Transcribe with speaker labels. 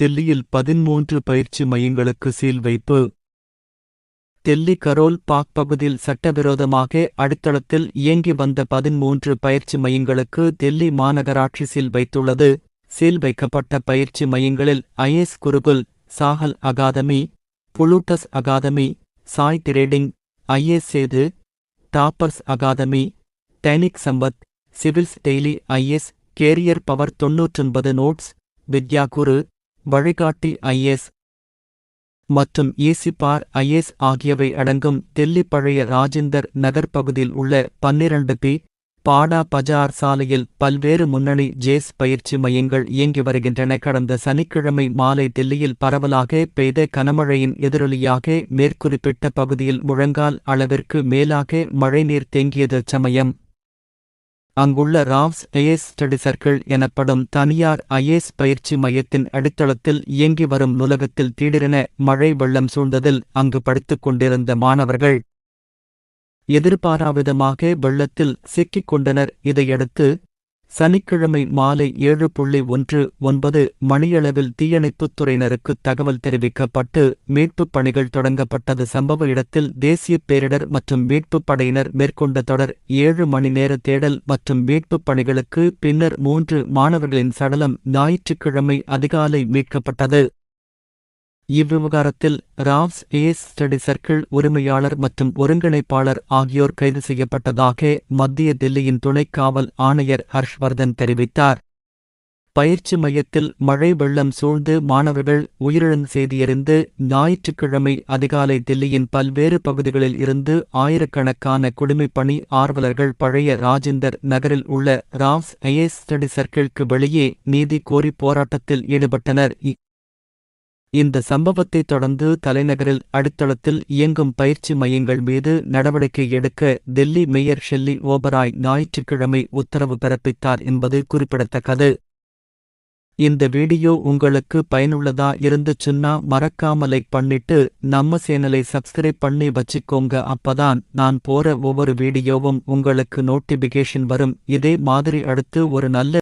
Speaker 1: தில்லியில் பதிமூன்று பயிற்சி மையங்களுக்கு சீல் வைப்பு. தில்லி கரோல் பாக் பகுதியில் சட்டவிரோதமாக அடித்தளத்தில் இயங்கி வந்த பதிமூன்று பயிற்சி மையங்களுக்கு தில்லி மாநகராட்சி சீல் வைத்துள்ளது. சீல் வைக்கப்பட்ட பயிற்சி மையங்களில் IAS Gurukul Chahal academy Plutus academy Sai trading IAS Sethu toppers academy Dainik Sampath civils daily IAS career power தொன்னூற்றொன்பது notes Vidya Guru வழிகாட்டி ஐஎஸ் மற்றும் ஏசிபார் ஐஎஸ் ஆகியவை அடங்கும் டெல்லி பழைய ராஜிந்தர் நகர் பகுதியில் உள்ள பன்னிரண்டு பி பாடா பஜார் சாலையில் பல்வேறு முன்னணி ஜேஸ் பயிற்சி மையங்கள் இயங்கி வருகின்றன. கடந்த சனிக்கிழமை மாலை தில்லியில் பரவலாக பெய்த கனமழையின் எதிரொலியாக மேற்குறிப்பிட்ட பகுதியில் முழங்கால் அளவிற்கு மேலாக மழைநீர் தேங்கியது. சமயம் அங்குள்ள ராவ்ஸ் ஐஎஸ் ஸ்டடி சர்க்கிள் எனப்படும் தனியார் ஐஏஎஸ் பயிற்சி மையத்தின் அடித்தளத்தில் இயங்கி வரும் நூலகத்தில் திடீரென மழை வெள்ளம் சூழ்ந்ததில் அங்கு படித்துக் கொண்டிருந்த மாணவர்கள் எதிர்பாராவிதமாக வெள்ளத்தில் சிக்கிக் கொண்டனர். இதையடுத்து சனிக்கிழமை மாலை ஏழு புள்ளி ஒன்று ஒன்பது மணியளவில் தீயணைப்புத் துறையினருக்கு தகவல் தெரிவிக்கப்பட்டு மீட்புப் பணிகள் தொடங்கப்பட்டது. சம்பவ இடத்தில் தேசிய பேரிடர் மற்றும் மீட்புப் படையினர் மேற்கொண்ட தொடர் ஏழு மணி நேர தேடல் மற்றும் மீட்புப் பணிகளுக்கு பின்னர் மூன்று மாணவர்களின் சடலம் ஞாயிற்றுக்கிழமை அதிகாலை மீட்கப்பட்டது. இவ்விவகாரத்தில் ராவ்ஸ் ஏஸ் ஸ்டடி சர்க்கிள் உரிமையாளர் மற்றும் ஒருங்கிணைப்பாளர் ஆகியோர் கைது செய்யப்பட்டதாக மத்திய தில்லியின் துணை காவல் ஆணையர் ஹர்ஷ்வர்தன் தெரிவித்தார். பயிற்சி மையத்தில் மழை வெள்ளம் சூழ்ந்து மாணவர்கள் உயிரிழந்த செய்தியறிந்து ஞாயிற்றுக்கிழமை அதிகாலை தில்லியின் பல்வேறு பகுதிகளில் இருந்து ஆயிரக்கணக்கான குடிமைப்பணி ஆர்வலர்கள் பழைய ராஜேந்தர் நகரில் உள்ள ராவ்ஸ் ஐஎஸ் ஸ்டடி சர்க்கிளுக்கு வெளியே நீதி கோரி போராட்டத்தில் ஈடுபட்டனர். இந்த சம்பவத்தைத் தொடர்ந்து தலைநகரில் அடித்தளத்தில் இயங்கும் பயிற்சி மையங்கள் மீது நடவடிக்கை எடுக்க டெல்லி மேயர் ஷெல்லி ஓபராய் ஞாயிற்றுக்கிழமை உத்தரவு பிறப்பித்தார் என்பது குறிப்பிடத்தக்கது. இந்த வீடியோ உங்களுக்கு பயனுள்ளதா இருந்துச்சுன்னா மறக்காம லைக் பண்ணிட்டு நம்ம சேனலை சப்ஸ்கிரைப் பண்ணி வச்சுக்கோங்க. அப்பதான் நான் போற ஒவ்வொரு வீடியோவும் உங்களுக்கு நோட்டிபிகேஷன் வரும். இதே மாதிரி அடுத்து ஒரு நல்ல